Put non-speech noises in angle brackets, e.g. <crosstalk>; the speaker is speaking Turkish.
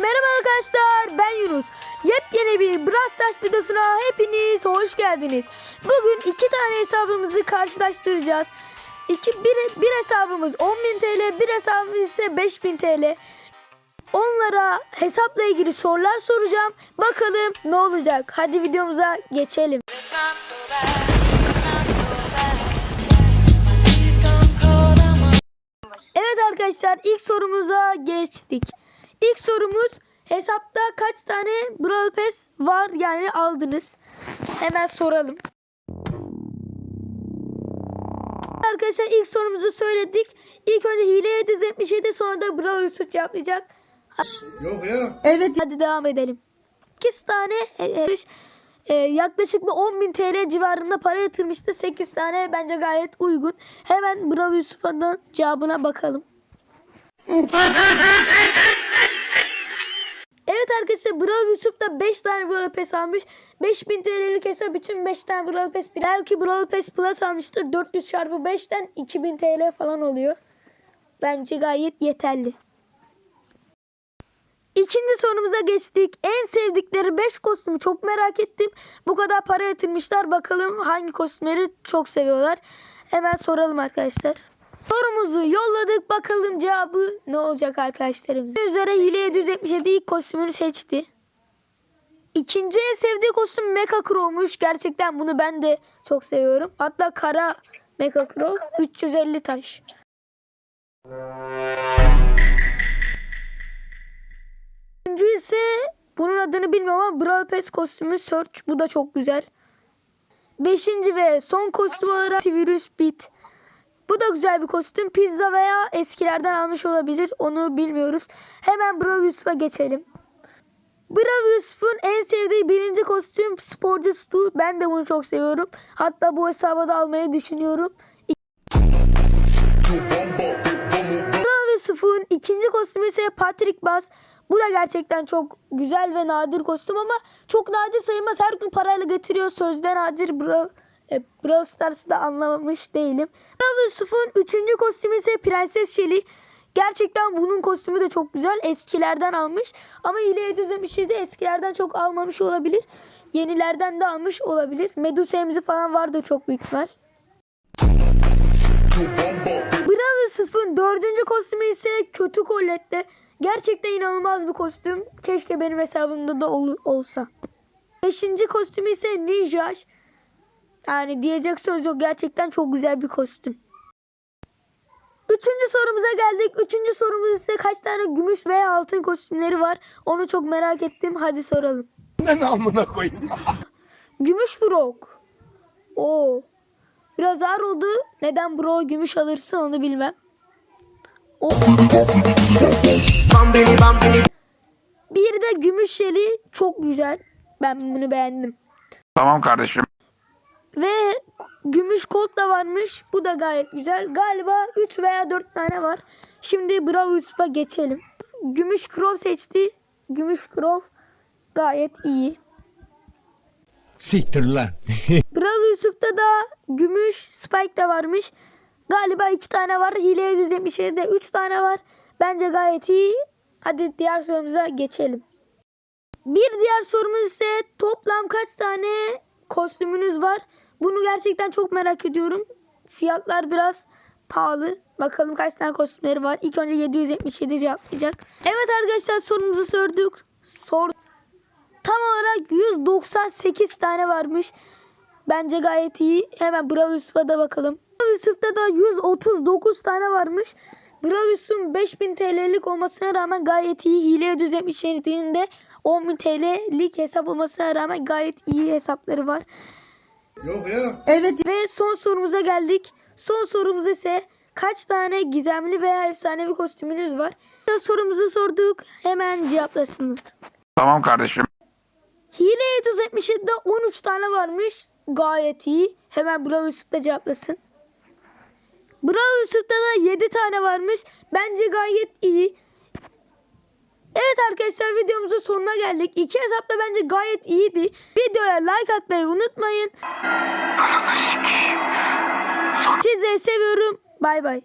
merhaba arkadaşlar ben Yunus. Yepyeni bir Brawl Stars videosuna hepiniz hoş geldiniz. Bugün iki tane hesabımızı karşılaştıracağız. İki, bir, bir hesabımız 10.000 TL bir hesabımız ise 5.000 TL. Onlara hesapla ilgili sorular soracağım. Bakalım ne olacak. Hadi videomuza geçelim. Evet arkadaşlar ilk sorumuza geçtik. İlk sorumuz hesapta kaç tane Brawl Pass var yani aldınız? Hemen soralım. Arkadaşlar ilk sorumuzu söyledik. İlk önce hileye düzeltmişti sonra da Brawl Yusuf yapacak. Yok ya. Evet. Hadi devam edelim. 8 tane e, e, e, yaklaşık bir 10.000 TL civarında para yatırmıştı. 8 tane bence gayet uygun. Hemen Brawl Yusuf'un cevabına bakalım. <laughs> Arkadaşlar Brawl Yusuf da 5 tane Brawl Pass almış. 5000 TL'lik hesap için 5 tane Brawl Pass. Belki Brawl Pass Plus almıştır. 400 çarpı 5'ten 2000 TL falan oluyor. Bence gayet yeterli. İkinci sorumuza geçtik. En sevdikleri 5 kostümü çok merak ettim. Bu kadar para yatırmışlar. Bakalım hangi kostümleri çok seviyorlar. Hemen soralım arkadaşlar. Sorumuzu yolladık. Bakalım cevabı ne olacak arkadaşlarımız. Üzere hileye düzeltmiş ilk kostümünü seçti. İkinci en sevdiği kostüm Mecha Crow'muş. Gerçekten bunu ben de çok seviyorum. Hatta kara Mecha Crow 350 taş. Üçüncü ise bunun adını bilmiyorum ama Brawl Pass kostümü Search. Bu da çok güzel. Beşinci ve son kostüm olarak Virus Beat. Bu da güzel bir kostüm. Pizza veya eskilerden almış olabilir. Onu bilmiyoruz. Hemen Brawl Yusuf'a geçelim. Brawl Yusuf'un en sevdiği birinci kostüm sporcu Stu. Ben de bunu çok seviyorum. Hatta bu hesaba da almayı düşünüyorum. Brawl Yusuf'un ikinci kostümü ise Patrick Bass. Bu da gerçekten çok güzel ve nadir kostüm ama çok nadir sayılmaz. Her gün parayla getiriyor. Sözde nadir Brawl, e, Brawl Stars'ı da anlamamış değilim. Brawl Yusuf'un üçüncü kostümü ise Prenses Shelly. Gerçekten bunun kostümü de çok güzel. Eskilerden almış. Ama hileye düzenmiş de eskilerden çok almamış olabilir. Yenilerden de almış olabilir. Medusa emzi falan vardı çok büyük ihtimal. Brawl Yusuf'un dördüncü kostümü ise kötü kollette. Gerçekten inanılmaz bir kostüm. Keşke benim hesabımda da ol- olsa. Beşinci kostümü ise Ninja. Yani diyecek söz yok. Gerçekten çok güzel bir kostüm. Üçüncü sorumuza geldik. Üçüncü sorumuz ise kaç tane gümüş veya altın kostümleri var? Onu çok merak ettim. Hadi soralım. Ne namına koyayım. <laughs> Gümüş Brock. Oo. Biraz ağır oldu. Neden Brock gümüş alırsın onu bilmem. Bir de gümüş şeli çok güzel. Ben bunu beğendim. Tamam kardeşim. Ve gümüş kolt da varmış. Bu da gayet güzel. Galiba 3 veya 4 tane var. Şimdi Brawl Yusuf'a geçelim. Gümüş Crow seçti. Gümüş Crow gayet iyi. Siktir lan. <laughs> Brawl Yusuf'ta da gümüş Spike de varmış. Galiba 2 tane var. Hileye düzenmiş de 3 tane var. Bence gayet iyi. Hadi diğer sorumuza geçelim. Bir diğer sorumuz ise toplam kaç tane kostümünüz var? Bunu gerçekten çok merak ediyorum. Fiyatlar biraz pahalı. Bakalım kaç tane kostümleri var. İlk önce 777 cevaplayacak. Evet arkadaşlar sorumuzu sorduk. Sor Tam olarak 198 tane varmış. Bence gayet iyi. Hemen Brawl Yusuf'a da bakalım. Brawl Yusuf'ta da 139 tane varmış. Brawl Yusuf'un 5000 TL'lik olmasına rağmen gayet iyi. Hileye düzenmiş de 10.000 TL'lik hesap olmasına rağmen gayet iyi hesapları var. Yok ya. Evet ve son sorumuza geldik. Son sorumuz ise kaç tane gizemli veya efsanevi kostümünüz var? Sorumuzu sorduk. Hemen cevaplasınlar. Tamam kardeşim. Hileye düzeltmişi de 13 tane varmış. Gayet iyi. Hemen Brawl Yusuf'ta cevaplasın. Brawl Yusuf'ta da 7 tane varmış. Bence gayet iyi. Evet arkadaşlar videomuzun sonuna geldik. İki hesap da bence gayet iyiydi. Videoya like atmayı unutmayın. Sizi seviyorum. Bay bay.